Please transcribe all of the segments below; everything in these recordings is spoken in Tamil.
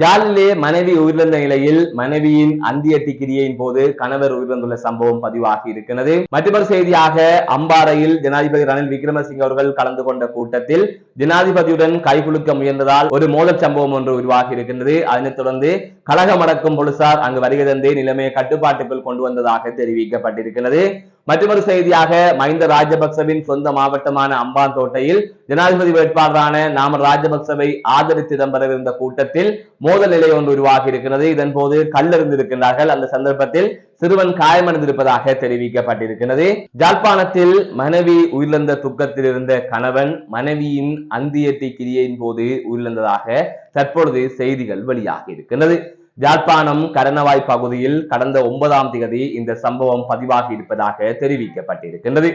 ஜாலிலே மனைவி உயிரிழந்த நிலையில் மனைவியின் அந்திய டிகிரியின் போது கணவர் உயிரிழந்துள்ள சம்பவம் பதிவாகி இருக்கிறது. மற்றொரு செய்தியாக அம்பாறையில் ஜனாதிபதி ரணில் விக்ரமசிங்க அவர்கள் கலந்து கொண்ட கூட்டத்தில் ஜனாதிபதியுடன் கைகுலுக்க முயன்றதால் ஒரு மோதல் சம்பவம் ஒன்று உருவாகி இருக்கின்றது. அதனைத் தொடர்ந்து கழகம் அடக்கும் போலீசார் அங்கு வருகை தந்து நிலைமையை கட்டுப்பாட்டுக்குள் கொண்டு வந்ததாக தெரிவிக்கப்பட்டிருக்கிறது மற்றொரு செய்தியாக மஹிந்த ராஜபக்சவின் சொந்த மாவட்டமான அம்பாந்தோட்டையில் ஜனாதிபதி வேட்பாளரான நாமல் ராஜபக்சவை ஆதரித்து இடம்பெறவிருந்த கூட்டத்தில் மோதல் நிலை ஒன்று உருவாகி இருக்கிறது. இதன் போது கல்லறிந்திருக்கிறார்கள் அந்த சந்தர்ப்பத்தில் சிறுவன் காயமடைந்திருப்பதாக தெரிவிக்கப்பட்டிருக்கிறது. ஜாழ்ப்பாணத்தில் மனைவி உயிரிழந்த துக்கத்தில் இருந்த கணவன் மனைவியின் அந்தியத்தை கிரியையின் போது உயிரிழந்ததாக தற்பொழுது செய்திகள் வெளியாகி இருக்கின்றது யாழ்ப்பாணம் கரணவாய் பகுதியில் கடந்த ஒன்பதாம் தேதி இந்த சம்பவம் பதிவாகி இருப்பதாக தெரிவிக்கப்பட்டிருக்கின்றது.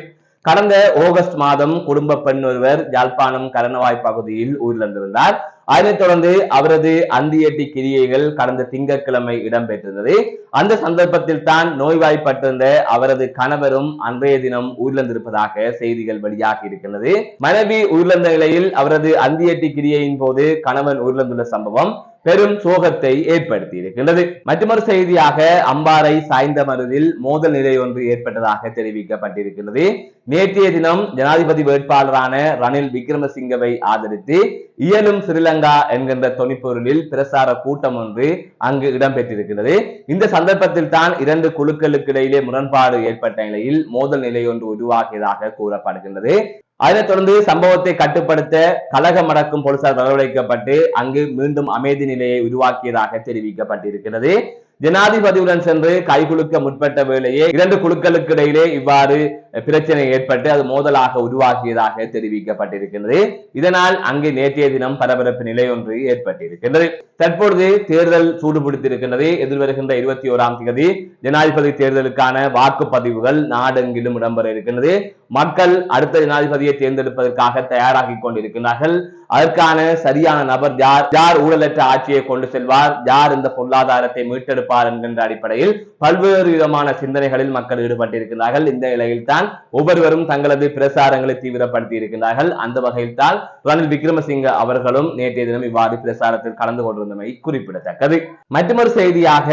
கடந்த ஆகஸ்ட் மாதம் குடும்ப பெண் ஒருவர் யாழ்ப்பாணம் கரணவாய் பகுதியில் உயிரிழந்திருந்தார். அதனைத் தொடர்ந்து அவரது அந்தியட்டி கிரியைகள் கடந்த திங்கட்கிழமை இடம்பெற்றிருந்தது. அந்த சந்தர்ப்பத்தில் தான் நோய்வாய்ப்பட்டிருந்த அவரது கணவரும் அன்றைய தினம் உயிரிழந்திருப்பதாக செய்திகள் வெளியாகி இருக்கின்றது. மனைவி உயிரிழந்த நிலையில் அவரது அந்தியட்டி கிரியையின் போது கணவன் உயிரிழந்துள்ள சம்பவம் பெரும் சோகத்தை ஏற்படுத்தி இருக்கின்றது மற்றொரு செய்தியாக அம்பாறை சாய்ந்த மருதில் மோதல் நிலை ஒன்று ஏற்பட்டதாக தெரிவிக்கப்பட்டிருக்கிறது நேற்றைய தினம் ஜனாதிபதி வேட்பாளரான ரணில் விக்ரமசிங்கவை ஆதரித்து இயலும் ஸ்ரீலங்கா என்கின்ற தொனிப்பொருளில் பிரசார கூட்டம் ஒன்று அங்கு இடம்பெற்றிருக்கிறது இந்த சந்தர்ப்பத்தில் தான் இரண்டு குழுக்களுக்கு இடையிலே முரண்பாடு ஏற்பட்ட நிலையில் மோதல் நிலை ஒன்று உருவாகியதாக கூறப்படுகின்றது. அதனைத் தொடர்ந்து சம்பவத்தை கட்டுப்படுத்த கழகம் அடக்கும் போலீசார் வரவழைக்கப்பட்டு அங்கு மீண்டும் அமைதி நிலையை உருவாக்கியதாக தெரிவிக்கப்பட்டிருக்கிறது. ஜனாதிபதியுடன் சென்று கைகுலுக்க முற்பட்ட வேளையே இரண்டு குழுக்களுக்கு இடையிலே இவ்வாறு பிரச்சனை ஏற்பட்டு அது மோதலாக உருவாக்கியதாக தெரிவிக்கப்பட்டிருக்கிறது இதனால் அங்கு நேற்றைய தினம் பரபரப்பு நிலை ஒன்று ஏற்பட்டிருக்கின்றது. தற்பொழுது தேர்தல் சூடுபிடித்திருக்கின்றது. எதிர்வருகின்ற இருபத்தி ஓராம் தேதி ஜனாதிபதி தேர்தலுக்கான வாக்குப்பதிவுகள் நாடெங்கிலும் இடம்பெற இருக்கின்றது. மக்கள் அடுத்த ஜனாதிபதியை தேர்ந்தெடுப்பதற்காக தயாராகி கொண்டிருக்கிறார்கள் அதற்கான சரியான நபர் யார்? யார் ஊழலற்ற ஆட்சியை கொண்டு செல்வார்? யார் இந்த பொருளாதாரத்தை மீட்டெடுப்பார் என்கின்ற அடிப்படையில் பல்வேறு விதமான சிந்தனைகளில் மக்கள் ஈடுபட்டிருக்கிறார்கள். இந்த நிலையில் தான் ஒவ்வொருவரும் தங்களது பிரசாரங்களை தீவிரப்படுத்தி இருக்கின்றார்கள் அந்த வகையில் தான் ரணில் விக்ரமசிங்க அவர்களும் நேற்றைய தினம் இவ்வாறு பிரசாரத்தில் கலந்து கொண்டிருந்தமை குறிப்பிடத்தக்கது. மற்றொரு செய்தியாக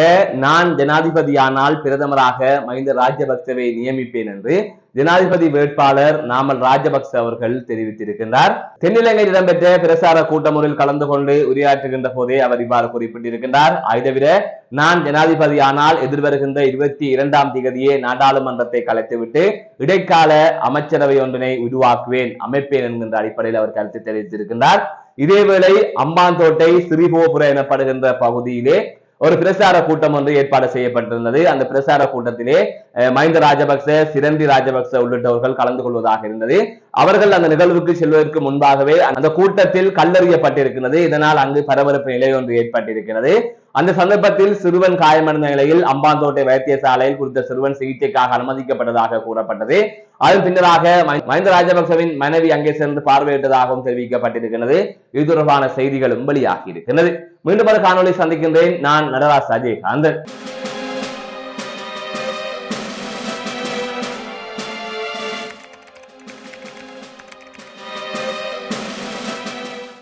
நான் ஜனாதிபதியானால் பிரதமராக மஹிந்த ராஜபக்சவை நியமிப்பேன் என்று ஜனாதிபதி வேட்பாளர் நாமல் ராஜபக்ச அவர்கள் தெரிவித்திருக்கின்றார். தென்னிலங்கையில் இடம்பெற்ற பிரசார கூட்டம் ஒன்றில் கலந்து கொண்டு உரையாற்றுகின்ற போதே அவர் இவ்வாறு குறிப்பிட்டிருக்கின்றார். தவிர நான் ஜனாதிபதியானால் எதிர்வருகின்ற இருபத்தி இரண்டாம் தேதியே நாடாளுமன்றத்தை கலைத்துவிட்டு இடைக்கால அமைச்சரவை ஒன்றினை உருவாக்குவேன் அமைப்பேன் என்கின்ற அடிப்படையில் அவர் கருத்து தெரிவித்திருக்கின்றார். இதேவேளை அம்பாந்தோட்டை சிறிகோபுர எனப்படுகின்ற பகுதியிலே ஒரு பிரசார கூட்டம் ஒன்று ஏற்பாடு செய்யப்பட்டிருந்தது. அந்த பிரசார கூட்டத்திலே மஹிந்த ராஜபக்ச சிரந்தி ராஜபக்ச உள்ளிட்டவர்கள் கலந்து கொள்வதாக இருந்தது. அவர்கள் அந்த நிகழ்வுக்கு செல்வதற்கு முன்பாகவே அந்த கூட்டத்தில் கல்லறியப்பட்டிருக்கிறது. இதனால் அங்கு பரபரப்பு நிலை ஒன்று ஏற்பட்டிருக்கிறது. அந்த சந்தர்ப்பத்தில் சிறுவன் காயமடைந்த நிலையில் அம்பாந்தோட்டை வைத்தியசாலையில் குறித்த சிறுவன் சிகிச்சைக்காக அனுமதிக்கப்பட்டதாக கூறப்பட்டது. அதன் பின்னராக மஹிந்த ராஜபக்சவின் மனைவி அங்கே சென்று பார்வையிட்டதாகவும் தெரிவிக்கப்பட்டிருக்கிறது. இது தொடர்பான செய்திகளும் வெளியாகி இருக்கிறது மீண்டும் ஒரு காணொலி சந்திக்கின்றேன். நான் நடராஜ் அஜயகாந்தன்